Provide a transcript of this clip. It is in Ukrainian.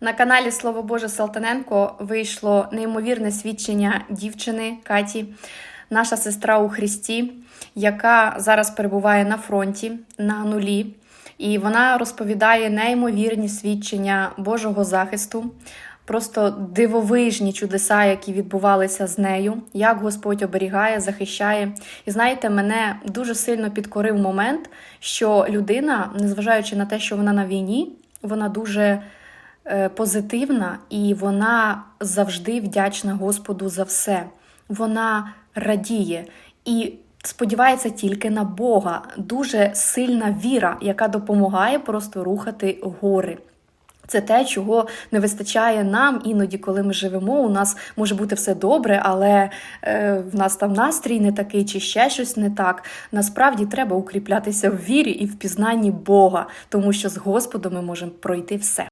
На каналі Слово Боже Салтаненко вийшло неймовірне свідчення дівчини Каті, наша сестра у Христі, яка зараз перебуває на фронті на нулі. І вона розповідає неймовірні свідчення Божого захисту, просто дивовижні чудеса, які відбувалися з нею, як Господь оберігає, захищає. І знаєте, мене дуже сильно підкорив момент, що людина, незважаючи на те, що вона на війні, вона дуже позитивна і вона завжди вдячна Господу за все. Вона радіє і сподівається тільки на Бога. Дуже сильна віра, яка допомагає просто рухати гори. Це те, чого не вистачає нам іноді, коли ми живемо. У нас може бути все добре, але е, в нас там настрій не такий, чи ще щось не так. Насправді треба укріплятися в вірі і в пізнанні Бога, тому що з Господом ми можемо пройти все.